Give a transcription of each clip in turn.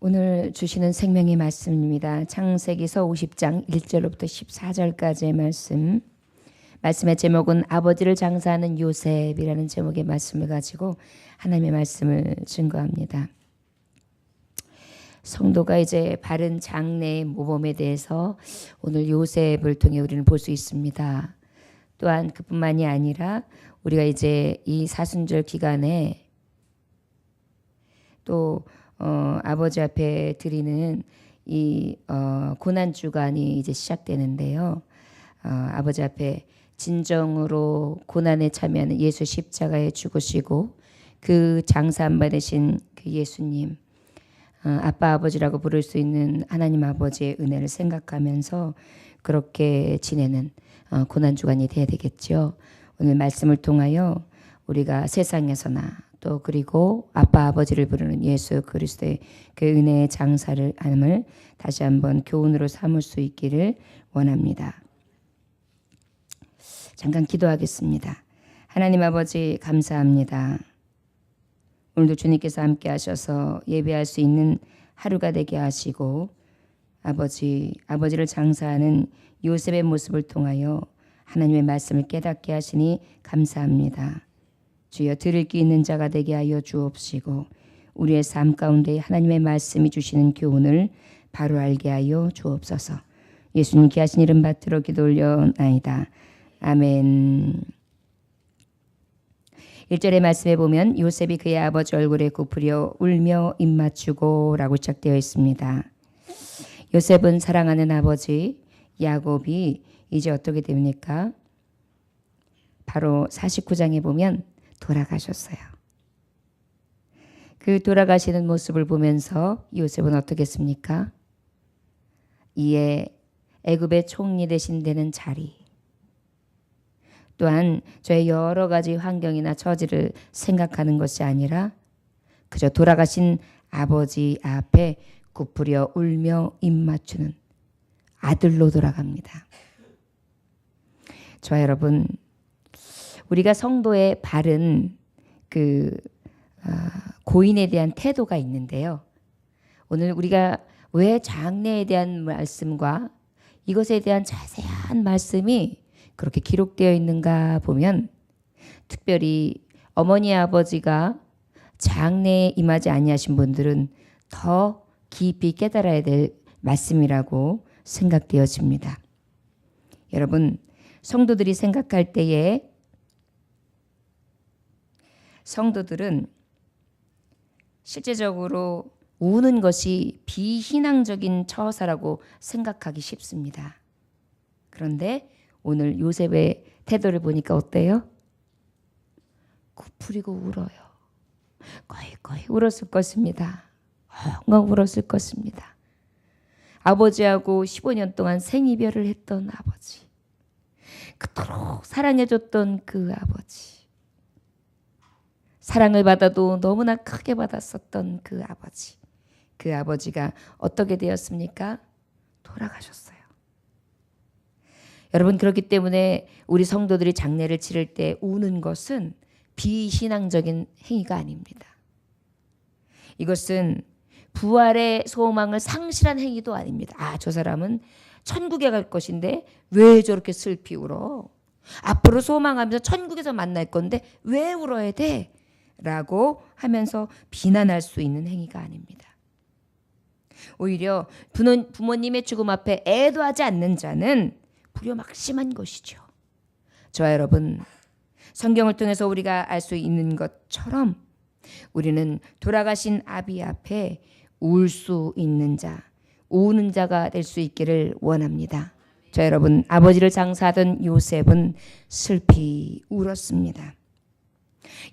오늘 주시는 생명의 말씀입니다. 창세기서 50장 1절부터 14절까지의 말씀. 말씀의 제목은 아버지를 장사하는 요셉이라는 제목의 말씀을 가지고 하나님의 말씀을 증거합니다. 성도가 이제 바른 장래의 모범에 대해서 오늘 요셉을 통해 우리는 볼 수 있습니다. 또한 그뿐만이 아니라 우리가 이제 이 사순절 기간에 또 어, 아버지 앞에 드리는 이 어, 고난 주간이 이제 시작되는데요. 어, 아버지 앞에 진정으로 고난에 참여하는 예수 십자가에 죽으시고 그 장사 안 받으신 그 예수님 어, 아빠 아버지라고 부를 수 있는 하나님 아버지의 은혜를 생각하면서 그렇게 지내는 어, 고난 주간이 돼야 되겠죠. 오늘 말씀을 통하여 우리가 세상에서나 또 그리고 아빠 아버지를 부르는 예수 그리스도의 그 은혜의 장사를 함을 다시 한번 교훈으로 삼을 수 있기를 원합니다. 잠깐 기도하겠습니다. 하나님 아버지 감사합니다. 오늘도 주님께서 함께 하셔서 예배할 수 있는 하루가 되게 하시고 아버지 아버지를 장사하는 요셉의 모습을 통하여 하나님의 말씀을 깨닫게 하시니 감사합니다. 주여 들을 귀 있는 자가 되게 하여 주옵시고 우리의 삶 가운데 하나님의 말씀이 주시는 교훈을 바로 알게 하여 주옵소서. 예수님 귀하신 이름 받들어 기도 올려나이다. 아멘. 1절의 말씀에 보면 요셉이 그의 아버지 얼굴에 굽으려 울며 입 맞추고 라고 시작되어 있습니다. 요셉은 사랑하는 아버지 야곱이 이제 어떻게 됩니까? 바로 49장에 보면 돌아가셨어요. 그 돌아가시는 모습을 보면서 요셉은 어떻겠습니까? 이에 애굽의 총리 대신 되는 자리 또한 저의 여러 가지 환경이나 처지를 생각하는 것이 아니라 그저 돌아가신 아버지 앞에 굽으려 울며 입맞추는 아들로 돌아갑니다. 저 여러분 우리가 성도의 바른 그 어, 고인에 대한 태도가 있는데요. 오늘 우리가 왜 장래에 대한 말씀과 이것에 대한 자세한 말씀이 그렇게 기록되어 있는가 보면 특별히 어머니 아버지가 장래에 임하지 아니하신 분들은 더 깊이 깨달아야 될 말씀이라고 생각되어집니다. 여러분 성도들이 생각할 때에 성도들은 실제적으로 우는 것이 비신앙적인 처사라고 생각하기 쉽습니다. 그런데 오늘 요셉의 태도를 보니까 어때요? 구부리고 울어요. 거의 거의 울었을 것입니다. 엉엉 울었을 것입니다. 아버지하고 15년 동안 생이별을 했던 아버지. 그토록 사랑해줬던 그 아버지. 사랑을 받아도 너무나 크게 받았었던 그 아버지. 그 아버지가 어떻게 되었습니까? 돌아가셨어요. 여러분 그렇기 때문에 우리 성도들이 장례를 치를 때 우는 것은 비신앙적인 행위가 아닙니다. 이것은 부활의 소망을 상실한 행위도 아닙니다. 아, 저 사람은 천국에 갈 것인데 왜 저렇게 슬피 울어? 앞으로 소망하면서 천국에서 만날 건데 왜 울어야 돼? 라고 하면서 비난할 수 있는 행위가 아닙니다. 오히려 부모 님의 죽음 앞에 애도 하지 않는 자는 불효 막심한 것이죠. 저와 여러분, 성경을 통해서 우리가 알 수 있는 것처럼 우리는 돌아가신 아비 앞에 울 수 있는 자, 우는 자가 될 수 있기를 원합니다. 저 여러분, 아버지를 장사하던 요셉은 슬피 울었습니다.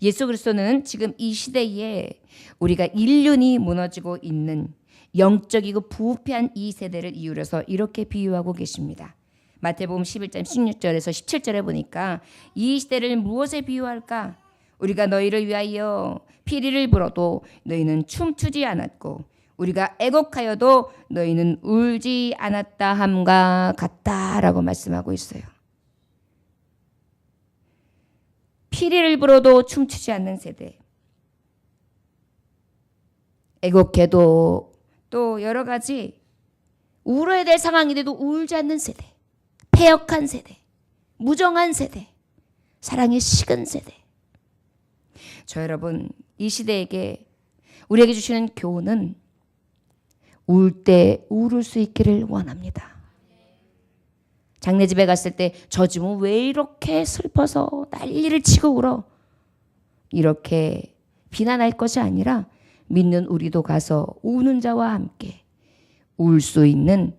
예수 그리스도는 지금 이 시대에 우리가 인륜이 무너지고 있는 영적이고 부패한 이 세대를 이유려서 이렇게 비유하고 계십니다. 마태복음 11장 16절에서 17절에 보니까 이 시대를 무엇에 비유할까? 우리가 너희를 위하여 피리를 불어도 너희는 춤추지 않았고 우리가 애곡하여도 너희는 울지 않았다 함과 같다라고 말씀하고 있어요. 피리를 불어도 춤추지 않는 세대. 애곡해도 또 여러 가지 울어야 될 상황인데도 울지 않는 세대, 폐역한 세대, 무정한 세대, 사랑의 식은 세대. 저 여러분, 이 시대에게 우리에게 주시는 교훈은 울 때 울을 수 있기를 원합니다. 장례 집에 갔을 때저 집은 왜 이렇게 슬퍼서 난리를 치고 울어? 이렇게 비난할 것이 아니라 믿는 우리도 가서 우는 자와 함께 울 수 있는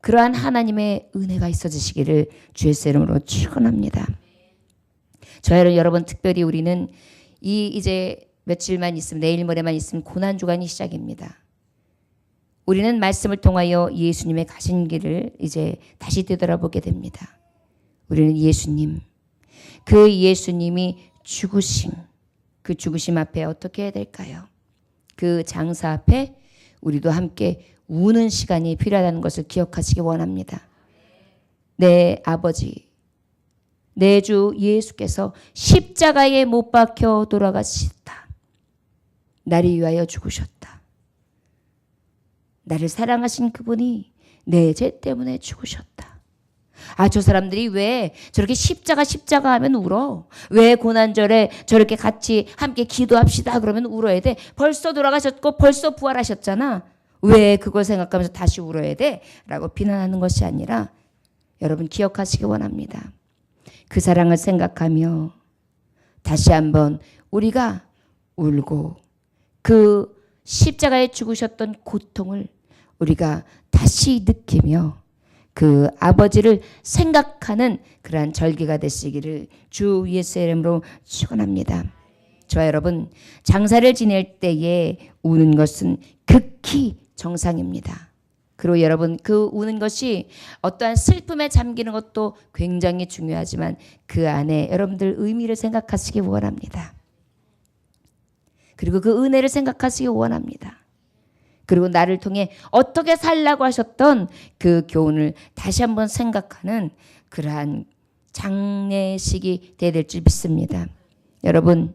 그러한 하나님의 은혜가 있어지시기를 주의 이름으로 축원합니다. 저희는 여러분 특별히 우리는 이 이제 며칠만 있으면 내일 모레만 있으면 고난 주간이 시작입니다. 우리는 말씀을 통하여 예수님의 가신 길을 이제 다시 되돌아보게 됩니다. 우리는 예수님, 그 예수님이 죽으심, 그 죽으심 앞에 어떻게 해야 될까요? 그 장사 앞에 우리도 함께 우는 시간이 필요하다는 것을 기억하시기 원합니다. 내 아버지, 내 주 예수께서 십자가에 못 박혀 돌아가셨다. 나를 위하여 죽으셨다. 나를 사랑하신 그분이 내 죄 때문에 죽으셨다. 아, 저 사람들이 왜 저렇게 십자가 십자가 하면 울어? 왜 고난절에 저렇게 같이 함께 기도합시다 그러면 울어야 돼? 벌써 돌아가셨고 벌써 부활하셨잖아. 왜 그걸 생각하면서 다시 울어야 돼? 라고 비난하는 것이 아니라 여러분 기억하시기 원합니다. 그 사랑을 생각하며 다시 한번 우리가 울고 그 십자가에 죽으셨던 고통을 우리가 다시 느끼며 그 아버지를 생각하는 그러한 절기가 되시기를 주 예수의 이름으로 축원합니다. 저와 여러분 장사를 지낼 때에 우는 것은 극히 정상입니다. 그리고 여러분 그 우는 것이 어떠한 슬픔에 잠기는 것도 굉장히 중요하지만 그 안에 여러분들 의미를 생각하시기 원합니다. 그리고 그 은혜를 생각하시기 원합니다. 그리고 나를 통해 어떻게 살라고 하셨던 그 교훈을 다시 한번 생각하는 그러한 장례식이 돼야 될 줄 믿습니다. 여러분,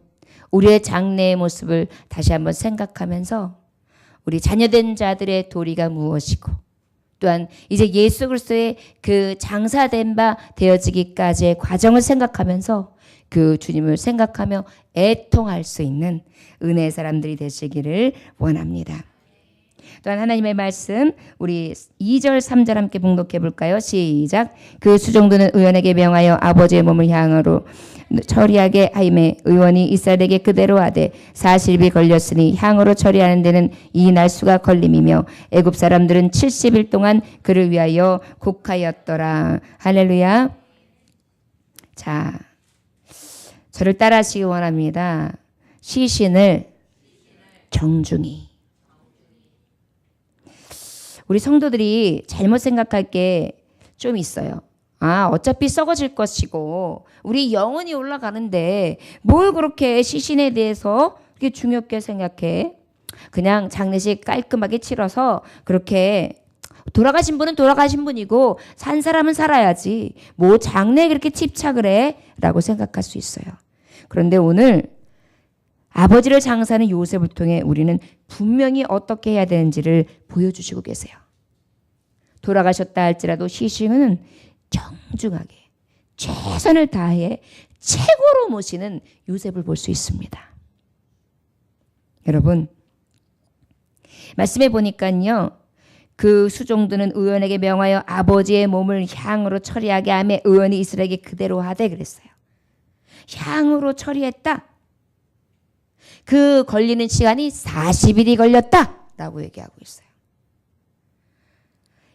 우리의 장래의 모습을 다시 한번 생각하면서 우리 자녀된 자들의 도리가 무엇이고 또한 이제 예수 그리스도의 그 장사된 바 되어지기까지의 과정을 생각하면서 그 주님을 생각하며 애통할 수 있는 은혜의 사람들이 되시기를 원합니다. 또한 하나님의 말씀 우리 2절 3절 함께 봉독해 볼까요? 시작. 그 수종도는 의원에게 명하여 아버지의 몸을 향으로 처리하게 하임에 의원이 이스라엘에게 그대로 하되 40일이 걸렸으니 향으로 처리하는 데는 이 날수가 걸림이며 애굽 사람들은 70일 동안 그를 위하여 곡하였더라. 할렐루야. 자. 저를 따라하시기 원합니다. 시신을 정중히 우리 성도들이 잘못 생각할 게 좀 있어요. 아, 어차피 썩어질 것이고, 우리 영혼이 올라가는데, 뭘 그렇게 시신에 대해서 그렇게 중요하게 생각해? 그냥 장례식 깔끔하게 치러서, 그렇게 돌아가신 분은 돌아가신 분이고, 산 사람은 살아야지. 뭐 장례에 그렇게 집착을 해? 라고 생각할 수 있어요. 그런데 오늘 아버지를 장사하는 요셉을 통해 우리는 분명히 어떻게 해야 되는지를 보여주시고 계세요. 돌아가셨다 할지라도 시신은 정중하게 최선을 다해 최고로 모시는 요셉을 볼 수 있습니다. 여러분 말씀해 보니까요. 그 수종들은 의원에게 명하여 아버지의 몸을 향으로 처리하게 하며 의원이 이스라엘에게 그대로 하되 그랬어요. 향으로 처리했다. 그 걸리는 시간이 40일이 걸렸다 라고 얘기하고 있어요.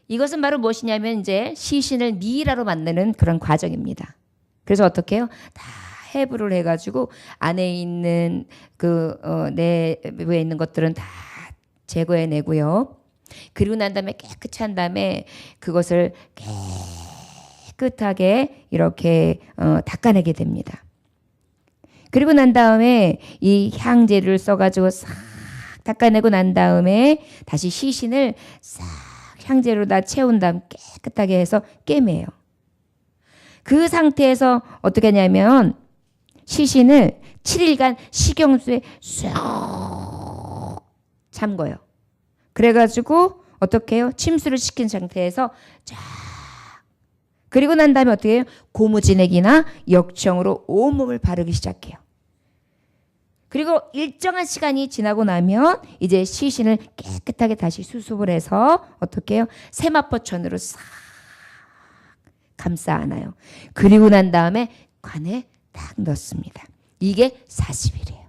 이것은 바로 무엇이냐면 이제 시신을 미이라로 만드는 그런 과정입니다. 그래서 어떻게 해요? 다 해부를 해가지고 안에 있는 그 어, 내부에 있는 것들은 다 제거해내고요. 그리고 난 다음에 깨끗이 한 다음에 그것을 깨끗하게 이렇게 어, 닦아내게 됩니다. 그리고 난 다음에 이 향제를 써가지고 싹 닦아내고 난 다음에 다시 시신을 싹 향제로 다 채운 다음 깨끗하게 해서 꿰매요. 그 상태에서 어떻게 하냐면 시신을 7일간 식용수에 쏙 잠궈요. 그래가지고 어떻게 해요? 침수를 시킨 상태에서 쫙 그리고 난 다음에 어떻게 해요? 고무진액이나 역청으로 온몸을 바르기 시작해요. 그리고 일정한 시간이 지나고 나면 이제 시신을 깨끗하게 다시 수습을 해서 어떻게 해요? 세마포천으로 싹 감싸 안아요. 그리고 난 다음에 관에 딱 넣습니다. 이게 40일이에요.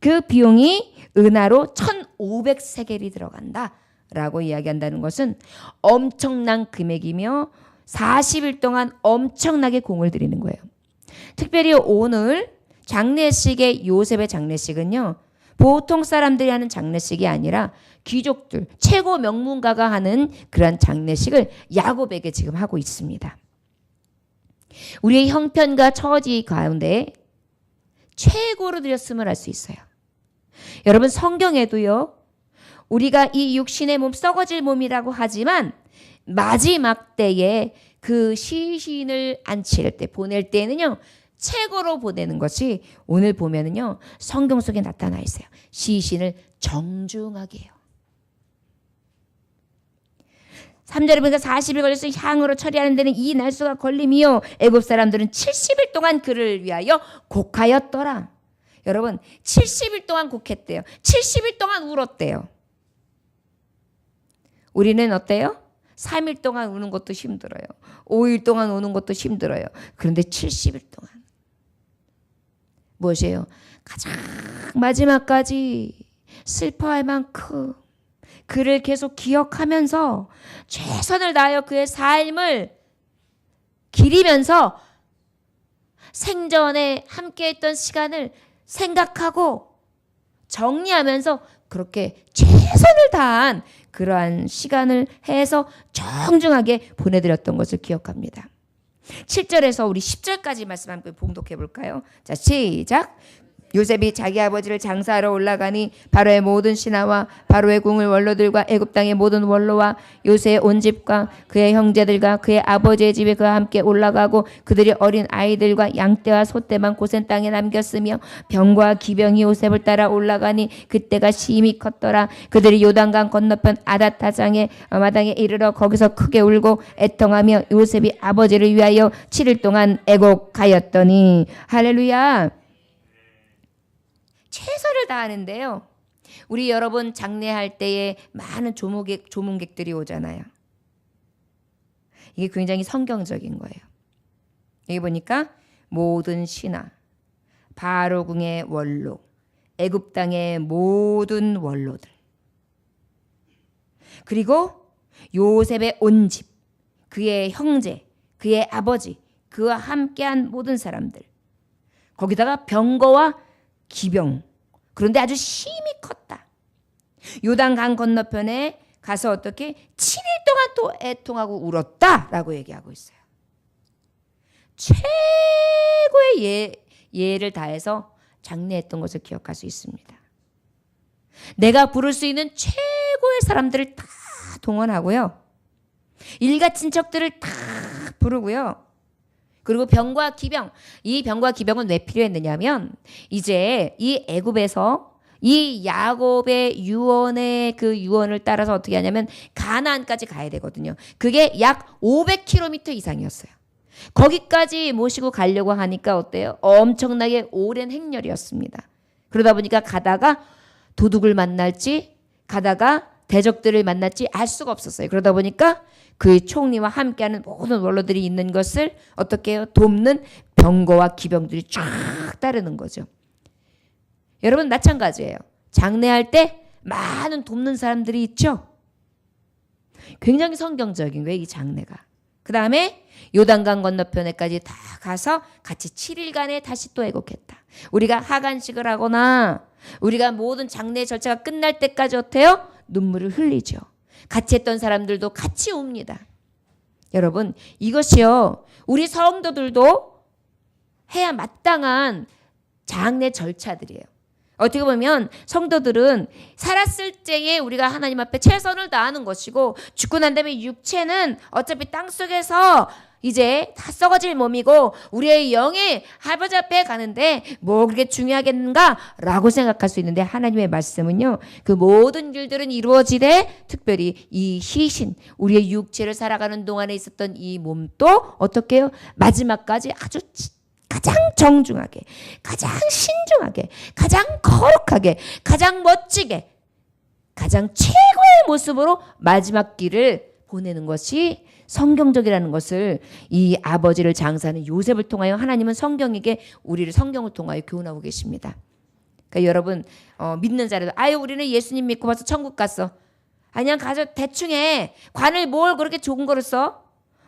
그 비용이 은하로 1,500세겔이 들어간다 라고 이야기한다는 것은 엄청난 금액이며 40일 동안 엄청나게 공을 들이는 거예요. 특별히 오늘 장례식의 요셉의 장례식은요. 보통 사람들이 하는 장례식이 아니라 귀족들 최고 명문가가 하는 그런 장례식을 야곱에게 지금 하고 있습니다. 우리의 형편과 처지 가운데 최고로 드렸음을 알 수 있어요. 여러분 성경에도요. 우리가 이 육신의 몸 썩어질 몸이라고 하지만 마지막 때에 그 시신을 안칠 때 보낼 때는요. 최고로 보내는 것이 오늘 보면은요. 성경 속에 나타나 있어요. 시신을 정중하게 해요. 3절에 보니까 40일 걸려서 향으로 처리하는 데는 이 날수가 걸림이요. 애굽 사람들은 70일 동안 그를 위하여 곡하였더라. 여러분, 70일 동안 곡했대요. 70일 동안 울었대요. 우리는 어때요? 3일 동안 우는 것도 힘들어요. 5일 동안 우는 것도 힘들어요. 그런데 70일 동안. 무엇이에요? 가장 마지막까지 슬퍼할 만큼 그를 계속 기억하면서 최선을 다하여 그의 삶을 기리면서 생전에 함께 했던 시간을 생각하고 정리하면서 그렇게 최선을 다한 그러한 시간을 해서 정중하게 보내드렸던 것을 기억합니다. 7절에서 우리 10절까지 말씀 함께 봉독해 볼까요? 자, 시작. 요셉이 자기 아버지를 장사하러 올라가니 바로의 모든 신하와 바로의 궁을 원로들과 애굽 땅의 모든 원로와 요새의 온 집과 그의 형제들과 그의 아버지의 집에 그와 함께 올라가고 그들이 어린 아이들과 양떼와 소떼만 고센 땅에 남겼으며 병과 기병이 요셉을 따라 올라가니 그때가 심히 컸더라. 그들이 요단강 건너편 아다타장의 마당에 이르러 거기서 크게 울고 애통하며 요셉이 아버지를 위하여 7일 동안 애곡하였더니. 할렐루야 최선을 다하는데요. 우리 여러분 장례할 때에 많은 조문객, 조문객들이 오잖아요. 이게 굉장히 성경적인 거예요. 여기 보니까 모든 신하, 바로궁의 원로, 애굽 땅의 모든 원로들, 그리고 요셉의 온 집, 그의 형제, 그의 아버지, 그와 함께한 모든 사람들, 거기다가 병거와 기병. 그런데 아주 힘이 컸다. 요단강 건너편에 가서 어떻게 7일 동안 또 애통하고 울었다라고 얘기하고 있어요. 최고의 예, 예를 다해서 장례했던 것을 기억할 수 있습니다. 내가 부를 수 있는 최고의 사람들을 다 동원하고요. 일가 친척들을 다 부르고요. 그리고 병과 기병. 이 병과 기병은 왜 필요했느냐면 이제 이 애굽에서 이 야곱의 유언의 그 유언을 따라서 어떻게 하냐면 가나안까지 가야 되거든요. 그게 약 500km 이상이었어요. 거기까지 모시고 가려고 하니까 어때요? 엄청나게 오랜 행렬이었습니다. 그러다 보니까 가다가 도둑을 만날지 가다가 대적들을 만날지 알 수가 없었어요. 그러다 보니까 그의 총리와 함께하는 모든 원로들이 있는 것을 어떻게 해요? 돕는 병거와 기병들이 쫙 따르는 거죠. 여러분 마찬가지예요. 장례할 때 많은 돕는 사람들이 있죠. 굉장히 성경적인 왜이 장례가. 그 다음에 요단강 건너편에까지 다 가서 같이 7일간에 다시 또 애곡했다. 우리가 하간식을 하거나 우리가 모든 장례 절차가 끝날 때까지 어때요? 눈물을 흘리죠. 같이 했던 사람들도 같이 웁니다. 여러분, 이것이요. 우리 성도들도 해야 마땅한 장례 절차들이에요. 어떻게 보면 성도들은 살았을 때에 우리가 하나님 앞에 최선을 다하는 것이고 죽고 난 다음에 육체는 어차피 땅 속에서 이제 다 썩어질 몸이고 우리의 영이 아버지 앞에 가는데 뭐 그렇게 중요하겠는가라고 생각할 수 있는데 하나님의 말씀은요 그 모든 일들은 이루어지되 특별히 이 희신 우리의 육체를 살아가는 동안에 있었던 이 몸도 어떻게 해요? 마지막까지 아주 가장 정중하게 가장 신중하게 가장 거룩하게 가장 멋지게 가장 최고의 모습으로 마지막 길을 보내는 것이 성경적이라는 것을 이 아버지를 장사하는 요셉을 통하여 하나님은 성경에게 우리를 성경을 통하여 교훈하고 계십니다. 그러니까 여러분 어, 믿는 자라도 아유 우리는 예수님 믿고 봐서 천국 갔어. 아니야 가져 대충 해. 관을 뭘 그렇게 좋은 거를 써?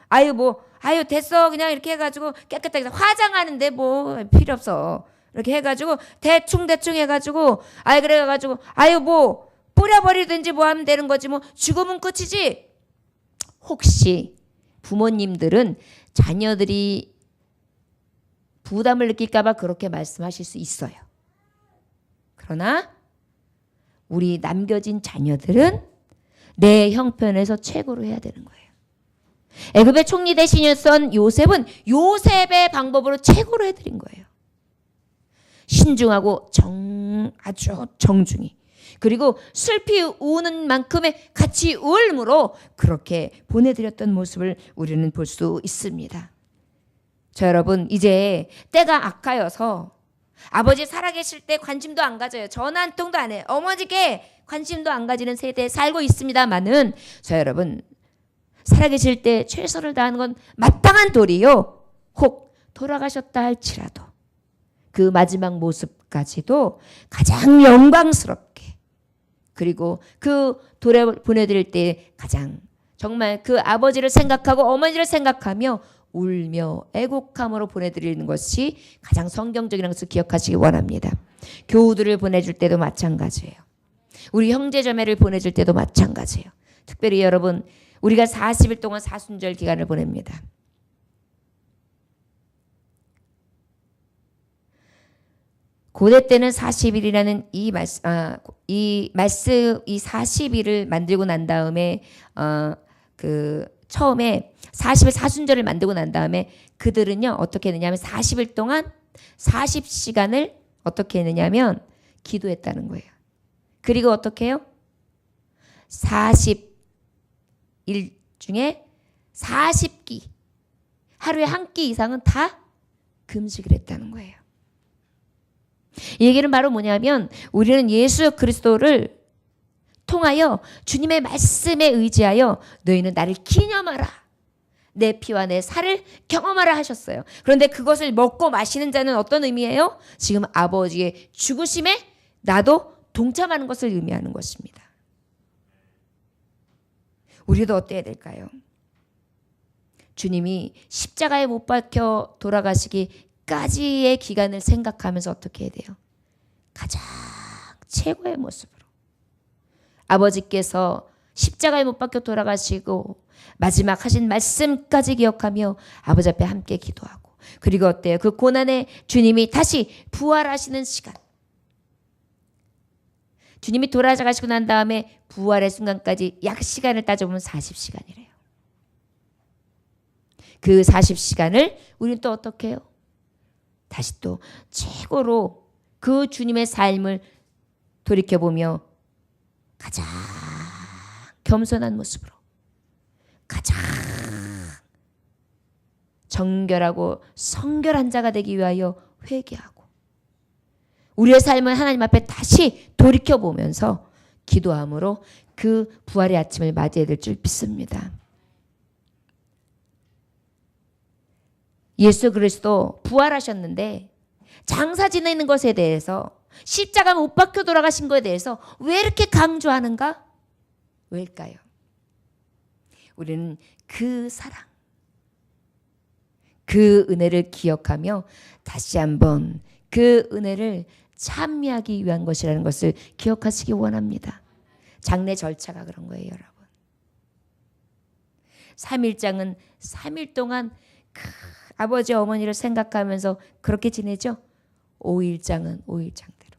아유 뭐 아유 됐어 그냥 이렇게 해가지고 깨끗하게 화장하는데 뭐 필요 없어. 이렇게 해가지고 대충 대충 해가지고 아유 그래가지고 아유 뭐 뿌려버리든지 뭐 하면 되는 거지 뭐 죽으면 끝이지. 혹시 부모님들은 자녀들이 부담을 느낄까봐 그렇게 말씀하실 수 있어요. 그러나 우리 남겨진 자녀들은 내 형편에서 최고로 해야 되는 거예요. 애굽의 총리 대신이었던 요셉은 요셉의 방법으로 최고로 해드린 거예요. 신중하고 정 아주 정중히 그리고 슬피 우는 만큼의 같이 울므로 그렇게 보내드렸던 모습을 우리는 볼 수 있습니다. 자 여러분 이제 때가 악하여서 아버지 살아계실 때 관심도 안 가져요. 전화 한 통도 안 해요. 어머니께 관심도 안 가지는 세대에 살고 있습니다만은 자 여러분 살아계실 때 최선을 다하는 건 마땅한 도리요. 혹 돌아가셨다 할지라도 그 마지막 모습까지도 가장 영광스럽게 그리고 그 돌에 보내드릴 때 가장 정말 그 아버지를 생각하고 어머니를 생각하며 울며 애곡함으로 보내드리는 것이 가장 성경적인 것을 기억하시기 원합니다. 교우들을 보내줄 때도 마찬가지예요. 우리 형제 자매를 보내줄 때도 마찬가지예요. 특별히 여러분 우리가 40일 동안 사순절 기간을 보냅니다. 고대 때는 40일이라는 이 말씀, 아, 이 말씀, 이 40일을 만들고 난 다음에, 어, 그, 처음에 40일 사순절을 만들고 난 다음에 그들은요, 어떻게 했느냐면 40일 동안 40시간을 어떻게 했느냐면 기도했다는 거예요. 그리고 어떻게 해요? 40 일 중에 40끼, 하루에 한 끼 이상은 다 금식을 했다는 거예요. 이 얘기는 바로 뭐냐면 우리는 예수 그리스도를 통하여 주님의 말씀에 의지하여 너희는 나를 기념하라. 내 피와 내 살을 경험하라 하셨어요. 그런데 그것을 먹고 마시는 자는 어떤 의미예요? 지금 아버지의 죽으심에 나도 동참하는 것을 의미하는 것입니다. 우리도 어때야 될까요? 주님이 십자가에 못 박혀 돌아가시기 까지의 기간을 생각하면서 어떻게 해야 돼요? 가장 최고의 모습으로. 아버지께서 십자가에 못 박혀 돌아가시고 마지막 하신 말씀까지 기억하며 아버지 앞에 함께 기도하고 그리고 어때요? 그 고난에 주님이 다시 부활하시는 시간. 주님이 돌아가시고 난 다음에 부활의 순간까지 약 시간을 따져보면 40시간이래요. 그 40시간을 우리는 또 어떻게 해요? 다시 또 최고로 그 주님의 삶을 돌이켜보며 가장 겸손한 모습으로 가장 정결하고 성결한 자가 되기 위하여 회개하고 우리의 삶을 하나님 앞에 다시 돌이켜 보면서 기도함으로 그 부활의 아침을 맞이해야 될 줄 믿습니다. 예수 그리스도 부활하셨는데 장사 지내는 것에 대해서 십자가 못 박혀 돌아가신 것에 대해서 왜 이렇게 강조하는가? 왜일까요? 우리는 그 사랑, 그 은혜를 기억하며 다시 한번 그 은혜를 참미하기 위한 것이라는 것을 기억하시기 원합니다. 장례 절차가 그런 거예요, 여러분. 3일장은 3일 동안 그 아버지 어머니를 생각하면서 그렇게 지내죠. 5일장은 5일장대로.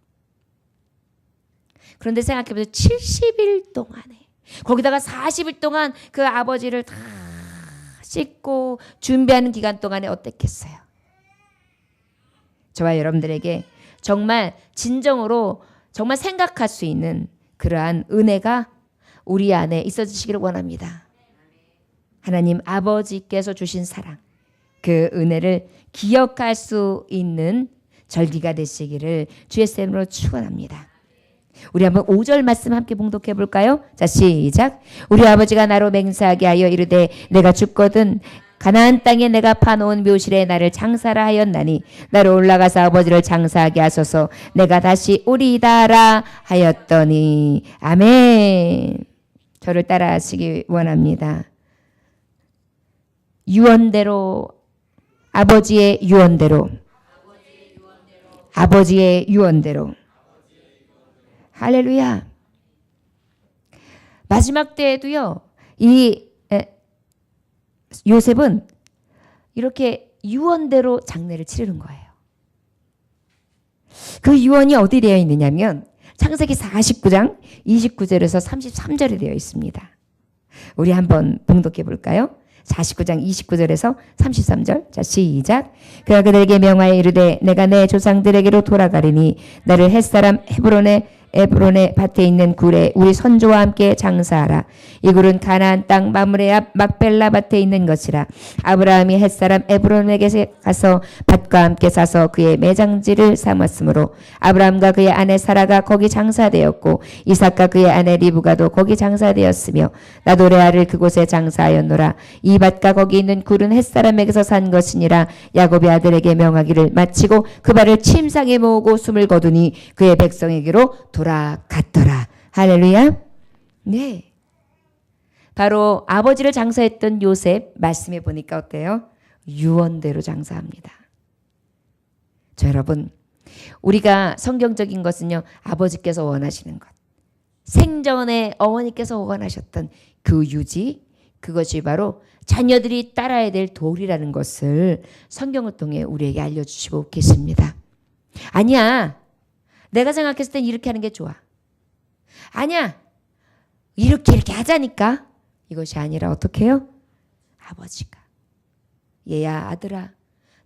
그런데 생각해 보세요. 70일 동안에 거기다가 40일 동안 그 아버지를 다 씻고 준비하는 기간 동안에 어땠겠어요? 저와 여러분들에게 정말 진정으로 정말 생각할 수 있는 그러한 은혜가 우리 안에 있어지시기를 원합니다. 하나님 아버지께서 주신 사랑, 그 은혜를 기억할 수 있는 절기가 되시기를 주의 쌤으로 축원합니다. 우리 한번 5절 말씀 함께 봉독해 볼까요? 자, 시작. 우리 아버지가 나로 맹세하게 하여 이르되 내가 죽거든 가나안 땅에 내가 파놓은 묘실에 나를 장사라 하였나니 나로 올라가서 아버지를 장사하게 하소서 내가 다시 오리다라 하였더니 아멘. 저를 따라하시기 원합니다. 유언대로 아버지의 유언대로 아버지의 유언대로 할렐루야. 마지막 때에도요. 이 에, 요셉은 이렇게 유언대로 장례를 치르는 거예요. 그 유언이 어디 되어 있느냐면 창세기 49장 29절에서 33절에 되어 있습니다. 우리 한번 봉독해 볼까요? 49장 29절에서 33절. 자, 시작. 그가 그들에게 명하여 이르되 내가 내 조상들에게로 돌아가리니 나를 햇사람 헤브론에 에브론의 밭에 있는 굴에 우리 선조와 함께 장사하라. 이 굴은 가나안 땅 마므레 앞 막벨라 밭에 있는 것이라. 아브라함이 햇사람 에브론에게 가서 밭과 함께 사서 그의 매장지를 삼았으므로 아브라함과 그의 아내 사라가 거기 장사되었고 이삭과 그의 아내 리브가도 거기 장사되었으며 나도 레아를 그곳에 장사하였노라. 이 밭과 거기 있는 굴은 햇사람에게서 산 것이니라. 야곱의 아들에게 명하기를 마치고 그 발을 침상에 모으고 숨을 거두니 그의 백성에게로 돌아갔더라. 할렐루야. 네. 바로 아버지를 장사했던 요셉 말씀해 보니까 어때요? 유언대로 장사합니다. 저 여러분, 우리가 성경적인 것은요, 아버지께서 원하시는 것. 생전에 어머니께서 원하셨던 그 유지, 그것이 바로 자녀들이 따라야 될 도리라는 것을 성경을 통해 우리에게 알려주시고 계십니다. 아니야. 내가 생각했을 땐 이렇게 하는 게 좋아. 아니야. 이렇게 이렇게 하자니까. 이것이 아니라 어떻게 해요? 아버지가. 얘야 아들아.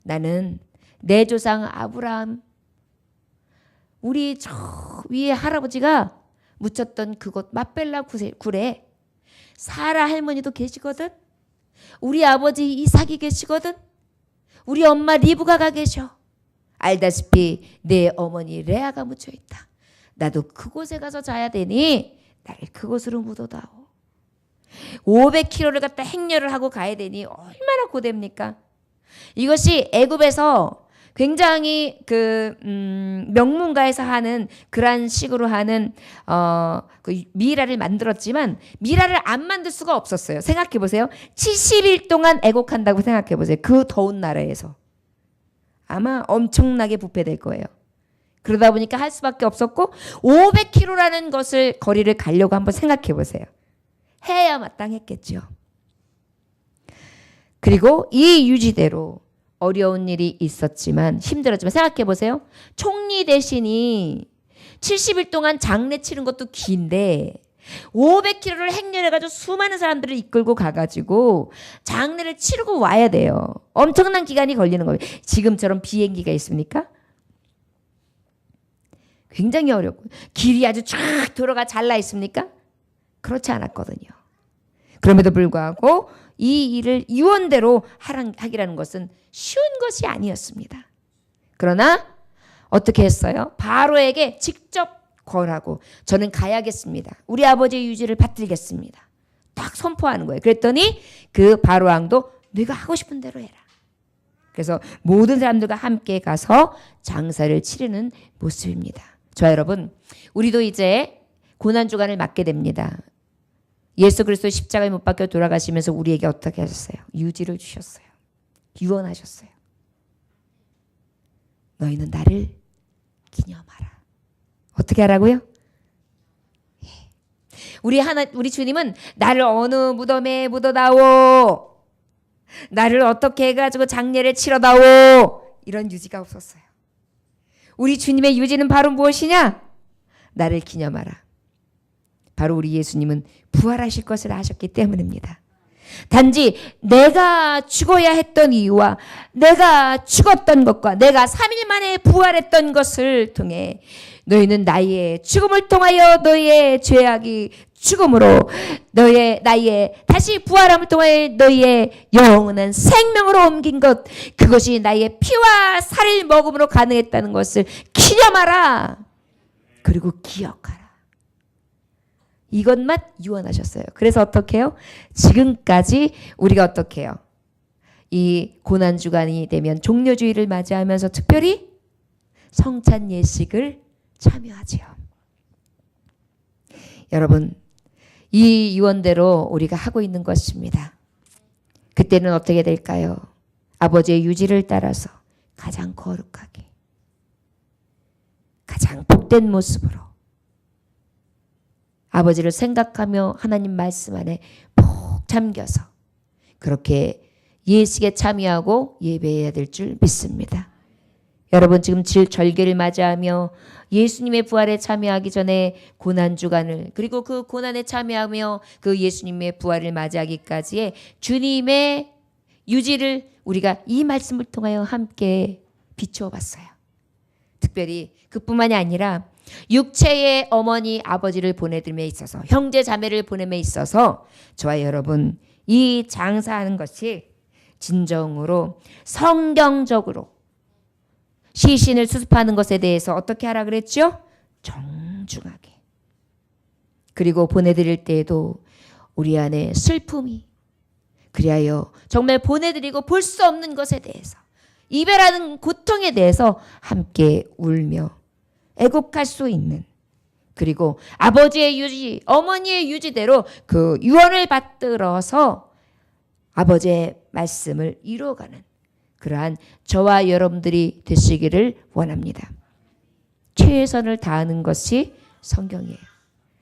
나는 내 조상 아브라함 우리 저 위에 할아버지가 묻혔던 그곳 맛벨라 굴에 사라 할머니도 계시거든. 우리 아버지 이삭이 계시거든. 우리 엄마 리브가 가 계셔. 알다시피 내 어머니 레아가 묻혀 있다. 나도 그곳에 가서 자야 되니 나를 그곳으로 묻어다오. 500km를 갖다 행렬을 하고 가야 되니 얼마나 고됩니까? 이것이 애굽에서 굉장히 그 음, 명문가에서 하는 그런 식으로 하는 어, 그 미라를 만들었지만 미라를 안 만들 수가 없었어요. 생각해 보세요. 70일 동안 애곡한다고 생각해 보세요. 그 더운 나라에서 아마 엄청나게 부패될 거예요. 그러다 보니까 할 수밖에 없었고 500km라는 것을 거리를 가려고 한번 생각해 보세요. 해야 마땅했겠죠. 그리고 이 유지대로 어려운 일이 있었지만 힘들었지만 생각해 보세요. 총리 대신이 70일 동안 장례 치른 것도 긴데 500km를 행렬해가지고 수많은 사람들을 이끌고 가가지고 장례를 치르고 와야 돼요. 엄청난 기간이 걸리는 거예요. 지금처럼 비행기가 있습니까? 굉장히 어렵고 길이 아주 쫙 들어가 잘라 있습니까? 그렇지 않았거든요. 그럼에도 불구하고 이 일을 유언대로 하기라는 것은 쉬운 것이 아니었습니다. 그러나 어떻게 했어요? 바로에게 직접 권하고 저는 가야겠습니다. 우리 아버지의 유지를 받들겠습니다. 딱 선포하는 거예요. 그랬더니 그 바로 왕도 네가 하고 싶은 대로 해라. 그래서 모든 사람들과 함께 가서 장사를 치르는 모습입니다. 저 여러분, 우리도 이제 고난 주간을 맞게 됩니다. 예수 그리스도 십자가에 못 박혀 돌아가시면서 우리에게 어떻게 하셨어요? 유지를 주셨어요. 유언하셨어요. 너희는 나를 기념하라. 어떻게 하라고요? 예. 우리 하나 우리 주님은 나를 어느 무덤에 묻어다오. 나를 어떻게 해 가지고 장례를 치러다오. 이런 유지가 없었어요. 우리 주님의 유지는 바로 무엇이냐? 나를 기념하라. 바로 우리 예수님은 부활하실 것을 아셨기 때문입니다. 단지 내가 죽어야 했던 이유와 내가 죽었던 것과 내가 3일 만에 부활했던 것을 통해 너희는 나의 죽음을 통하여 너희의 죄악이 죽음으로 너의 나의 다시 부활함을 통해 너희의 영원한 생명으로 옮긴 것 그것이 나의 피와 살을 먹음으로 가능했다는 것을 기념하라 그리고 기억하라 이것만 유언하셨어요. 그래서 어떻게 해요? 지금까지 우리가 어떻게 해요? 이 고난 주간이 되면 종료주의를 맞이하면서 특별히 성찬 예식을 참여하지요. 여러분, 이 유언대로 우리가 하고 있는 것입니다. 그때는 어떻게 될까요? 아버지의 유지를 따라서 가장 거룩하게, 가장 복된 모습으로 아버지를 생각하며 하나님 말씀 안에 푹 잠겨서 그렇게 예식에 참여하고 예배해야 될 줄 믿습니다. 여러분 지금 질 절개를 맞이하며 예수님의 부활에 참여하기 전에 고난 주간을 그리고 그 고난에 참여하며 그 예수님의 부활을 맞이하기까지의 주님의 유지를 우리가 이 말씀을 통하여 함께 비추어 봤어요. 특별히 그뿐만이 아니라 육체의 어머니 아버지를 보내드림에 있어서 형제 자매를 보냄에 있어서 저와 여러분 이 장사하는 것이 진정으로 성경적으로 시신을 수습하는 것에 대해서 어떻게 하라 그랬죠? 정중하게. 그리고 보내드릴 때에도 우리 안에 슬픔이 그리하여 정말 보내드리고 볼 수 없는 것에 대해서 이별하는 고통에 대해서 함께 울며 애곡할 수 있는 그리고 아버지의 유지, 어머니의 유지대로 그 유언을 받들어서 아버지의 말씀을 이루어가는 그러한 저와 여러분들이 되시기를 원합니다. 최선을 다하는 것이 성경이에요.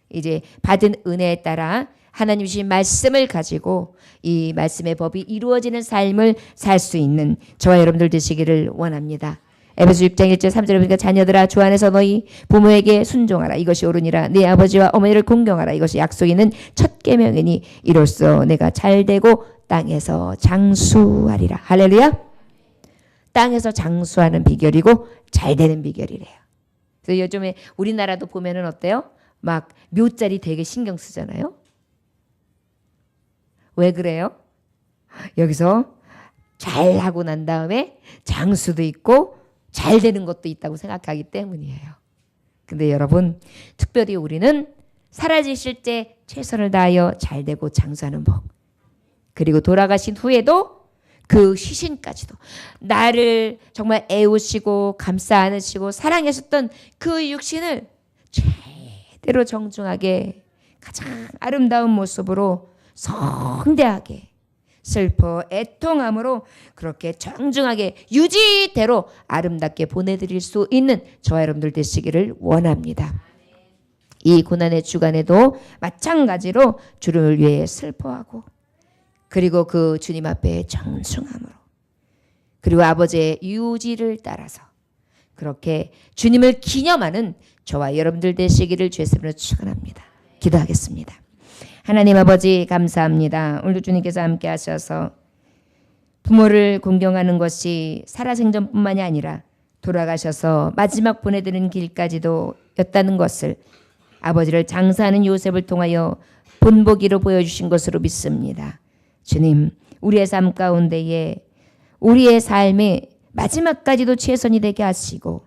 이제 받은 은혜에 따라 하나님 주신 말씀을 가지고 이 말씀의 법이 이루어지는 삶을 살 수 있는 저와 여러분들 되시기를 원합니다. 에베소 6장 1절 3절에 보니까 자녀들아 주 안에서 너희 부모에게 순종하라 이것이 옳으니라 네 아버지와 어머니를 공경하라 이것이 약속 있는 첫 계명이니 이로써 내가 잘 되고 땅에서 장수하리라 할렐루야 땅에서 장수하는 비결이고 잘 되는 비결이래요 그래서 요즘에 우리나라도 보면은 어때요 막 묘자리 되게 신경 쓰잖아요 왜 그래요 여기서 잘 하고 난 다음에 장수도 있고 잘 되는 것도 있다고 생각하기 때문이에요. 근데 여러분, 특별히 우리는 사라지실 때 최선을 다하여 잘 되고 장수하는 법. 그리고 돌아가신 후에도 그 시신까지도 나를 정말 애우시고 감싸 안으시고 사랑하셨던 그 육신을 제대로 정중하게 가장 아름다운 모습으로 성대하게 슬퍼 애통함으로 그렇게 정중하게 유지대로 아름답게 보내드릴 수 있는 저와 여러분들 되시기를 원합니다. 이 고난의 주간에도 마찬가지로 주를 위해 슬퍼하고 그리고 그 주님 앞에 정중함으로 그리고 아버지의 유지를 따라서 그렇게 주님을 기념하는 저와 여러분들 되시기를 주님으로 축원합니다. 기도하겠습니다. 하나님 아버지 감사합니다. 오늘도 주님께서 함께 하셔서 부모를 공경하는 것이 살아생전뿐만이 아니라 돌아가셔서 마지막 보내드는 길까지도 였다는 것을 아버지를 장사하는 요셉을 통하여 본보기로 보여주신 것으로 믿습니다. 주님, 우리의 삶 가운데에 우리의 삶의 마지막까지도 최선이 되게 하시고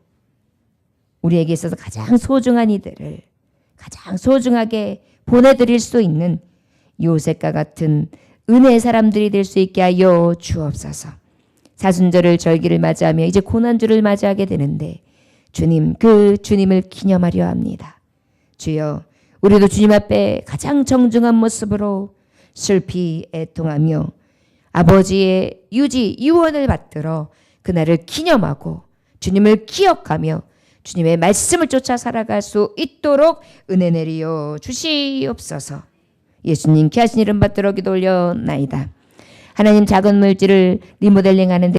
우리에게 있어서 가장 소중한 이들을 가장 소중하게 보내드릴 수 있는 요셉과 같은 은혜의 사람들이 될 수 있게 하여 주옵소서. 사순절을 절기를 맞이하며 이제 고난주를 맞이하게 되는데 주님 그 주님을 기념하려 합니다. 주여 우리도 주님 앞에 가장 정중한 모습으로 슬피 애통하며 아버지의 유지 유언을 받들어 그날을 기념하고 주님을 기억하며 주님의 말씀을 쫓아 살아갈 수 있도록 은혜 내리어 주시옵소서. 예수님께 하신 이름 받들어 기도 올려나이다. 하나님 작은 물질을 리모델링 하는 데